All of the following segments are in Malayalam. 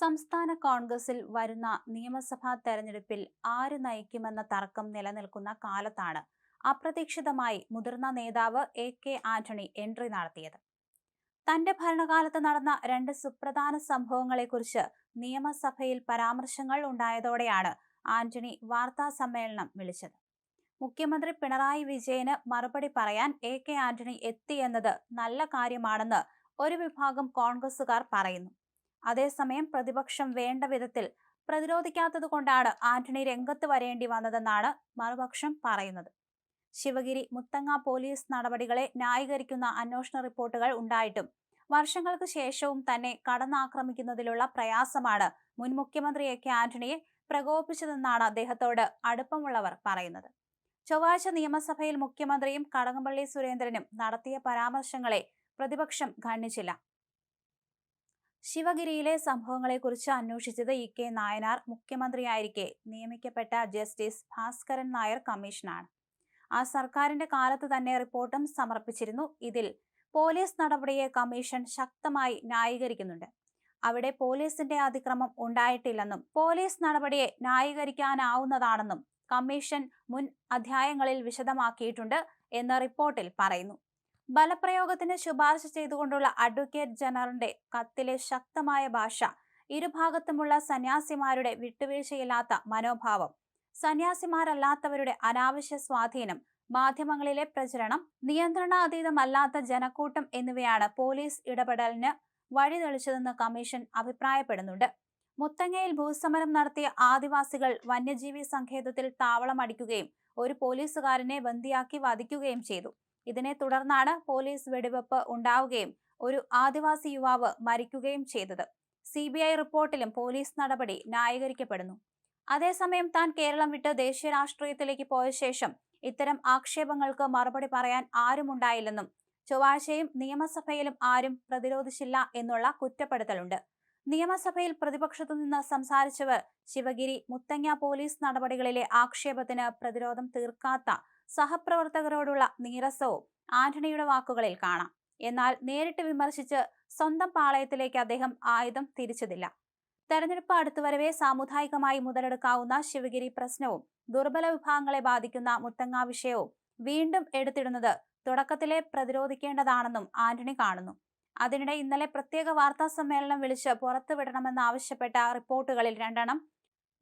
സംസ്ഥാന കോൺഗ്രസിൽ വരുന്ന നിയമസഭാ തെരഞ്ഞെടുപ്പിൽ ആര് നയിക്കുമെന്ന തർക്കം നിലനിൽക്കുന്ന കാലത്താണ് അപ്രതീക്ഷിതമായി മുതിർന്ന നേതാവ് എ കെ ആന്റണി എൻട്രി നടത്തിയത്. തന്റെ ഭരണകാലത്ത് നടന്ന രണ്ട് സുപ്രധാന സംഭവങ്ങളെക്കുറിച്ച് നിയമസഭയിൽ പരാമർശങ്ങൾ ഉണ്ടായതോടെയാണ് ആന്റണി വാർത്താ സമ്മേളനം വിളിച്ചത്. മുഖ്യമന്ത്രി പിണറായി വിജയന് മറുപടി പറയാൻ എ കെ ആന്റണി എത്തിയെന്നത് നല്ല കാര്യമാണെന്ന് ഒരു വിഭാഗം കോൺഗ്രസുകാർ പറയുന്നു. അതേസമയം പ്രതിപക്ഷം വേണ്ട വിധത്തിൽ പ്രതിരോധിക്കാത്തതുകൊണ്ടാണ് ആന്റണി രംഗത്ത് വരേണ്ടി വന്നതെന്നാണ് മറുപക്ഷം പറയുന്നത്. ശിവഗിരി മുത്തങ്ങ പോലീസ് നടപടികളെ ന്യായീകരിക്കുന്ന അന്വേഷണ റിപ്പോർട്ടുകൾ ഉണ്ടായിട്ടും വർഷങ്ങൾക്ക് ശേഷവും തന്നെ കടന്നാക്രമിക്കുന്നതിലുള്ള പ്രയാസമാണ് മുൻ മുഖ്യമന്ത്രി എ കെ ആന്റണിയെ പ്രകോപിച്ചതെന്നാണ് അദ്ദേഹത്തോട് അടുപ്പമുള്ളവർ പറയുന്നത്. ചൊവ്വാഴ്ച നിയമസഭയിൽ മുഖ്യമന്ത്രിയും കടകംപള്ളി സുരേന്ദ്രനും നടത്തിയ പരാമർശങ്ങളെ പ്രതിപക്ഷം ഖണ്ഡിച്ചില്ല. ശിവഗിരിയിലെ സംഭവങ്ങളെക്കുറിച്ച് അന്വേഷിച്ചത് ഇ കെ നായനാർ മുഖ്യമന്ത്രിയായിരിക്കെ. നിയമിക്കപ്പെട്ട ജസ്റ്റിസ് ഭാസ്കരൻ നായർ കമ്മീഷനാണ്. ആ സർക്കാരിന്റെ കാലത്ത് തന്നെ റിപ്പോർട്ടും സമർപ്പിച്ചിരുന്നു. ഇതിൽ പോലീസ് നടപടിയെ കമ്മീഷൻ ശക്തമായി ന്യായീകരിക്കുന്നുണ്ട്. അവിടെ പോലീസിന്റെ അതിക്രമം ഉണ്ടായിട്ടില്ലെന്നും പോലീസ് നടപടിയെ ന്യായീകരിക്കാനാവുന്നതാണെന്നും കമ്മീഷൻ മുൻ അധ്യായങ്ങളിൽ വിശദമാക്കിയിട്ടുണ്ട് എന്ന് റിപ്പോർട്ടിൽ പറയുന്നു. ബലപ്രയോഗത്തിന് ശുപാർശ ചെയ്തുകൊണ്ടുള്ള അഡ്വക്കേറ്റ് ജനറലിന്റെ കത്തിലെ ശക്തമായ ഭാഷ ഇരുഭാഗത്തുമുള്ള സന്യാസിമാരുടെ വിട്ടുവീഴ്ചയില്ലാത്ത മനോഭാവം സന്യാസിമാരല്ലാത്തവരുടെ അനാവശ്യ സ്വാധീനം മാധ്യമങ്ങളിലെ പ്രചരണം നിയന്ത്രണാതീതമല്ലാത്ത ജനക്കൂട്ടം എന്നിവയാണ് പോലീസ് ഇടപെടലിന് വഴിതെളിച്ചതെന്ന് കമ്മീഷൻ അഭിപ്രായപ്പെടുന്നുണ്ട്. മുത്തങ്ങയിൽ ഭൂസമരം നടത്തിയ ആദിവാസികൾ വന്യജീവി സങ്കേതത്തിൽ താവളമടിക്കുകയും ഒരു പോലീസുകാരനെ ബന്ദിയാക്കി വധിക്കുകയും ചെയ്തു. ഇതിനെ തുടർന്നാണ് പോലീസ് വെടിവെപ്പ് ഉണ്ടാവുകയും ഒരു ആദിവാസി യുവാവ് മരിക്കുകയും ചെയ്തത്. സി ബി ഐ റിപ്പോർട്ടിലും പോലീസ് നടപടി ന്യായീകരിക്കപ്പെടുന്നു. അതേസമയം താൻ കേരളം വിട്ട് ദേശീയ രാഷ്ട്രീയത്തിലേക്ക് പോയ ശേഷം ഇത്തരം ആക്ഷേപങ്ങൾക്ക് മറുപടി പറയാൻ ആരുമുണ്ടായില്ലെന്നും ചൊവ്വാഴ്ചയും നിയമസഭയിലും ആരും പ്രതിരോധിച്ചില്ല എന്നുള്ള കുറ്റപ്പെടുത്തലുണ്ട്. നിയമസഭയിൽ പ്രതിപക്ഷത്തു നിന്ന് സംസാരിച്ചവർ ശിവഗിരി മുത്തങ്ങ പോലീസ് നടപടികളിലെ ആക്ഷേപത്തിന് പ്രതിരോധം തീർക്കാത്ത സഹപ്രവർത്തകരോടുള്ള നീരസവും ആന്റണിയുടെ വാക്കുകളിൽ കാണാം. എന്നാൽ നേരിട്ട് വിമർശിച്ച് സ്വന്തം പാളയത്തിലേക്ക് അദ്ദേഹം ആയുധം തിരിച്ചതില്ല. തെരഞ്ഞെടുപ്പ് അടുത്തുവരവേ സാമുദായികമായി മുതലെടുക്കാവുന്ന ശിവഗിരി പ്രശ്നവും ദുർബല വിഭാഗങ്ങളെ ബാധിക്കുന്ന മുത്തങ്ങ വിഷയവും വീണ്ടും എടുത്തിടുന്നത് തുടക്കത്തിലെ പ്രതിരോധിക്കേണ്ടതാണെന്നും ആന്റണി കാണുന്നു. അതിനിടെ ഇന്നലെ പ്രത്യേക വാർത്താ സമ്മേളനം വിളിച്ച് പുറത്തുവിടണമെന്നാവശ്യപ്പെട്ട റിപ്പോർട്ടുകളിൽ രണ്ടെണ്ണം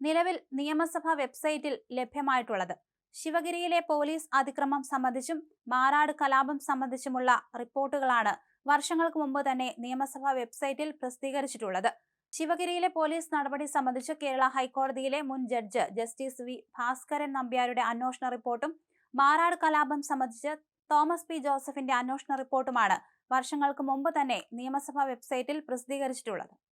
നിലവിൽ നിയമസഭാ വെബ്സൈറ്റിൽ ലഭ്യമായിട്ടുള്ളത്. ശിവഗിരിയിലെ പോലീസ് അതിക്രമം സംബന്ധിച്ചും മാറാട് കലാപം സംബന്ധിച്ചുമുള്ള റിപ്പോർട്ടുകളാണ് വർഷങ്ങൾക്ക് മുമ്പ് തന്നെ നിയമസഭാ വെബ്സൈറ്റിൽ പ്രസിദ്ധീകരിച്ചിട്ടുള്ളത്. ശിവഗിരിയിലെ പോലീസ് നടപടി സംബന്ധിച്ച് കേരള ഹൈക്കോടതിയിലെ മുൻ ജഡ്ജ് ജസ്റ്റിസ് വി ഭാസ്കരൻ നമ്പ്യാരുടെ അന്വേഷണ റിപ്പോർട്ടും മാറാട് കലാപം സംബന്ധിച്ച് തോമസ് പി ജോസഫിന്റെ അന്വേഷണ റിപ്പോർട്ടുമാണ് വർഷങ്ങൾക്ക് മുമ്പ് തന്നെ നിയമസഭാ വെബ്സൈറ്റിൽ പ്രസിദ്ധീകരിച്ചിട്ടുള്ളത്.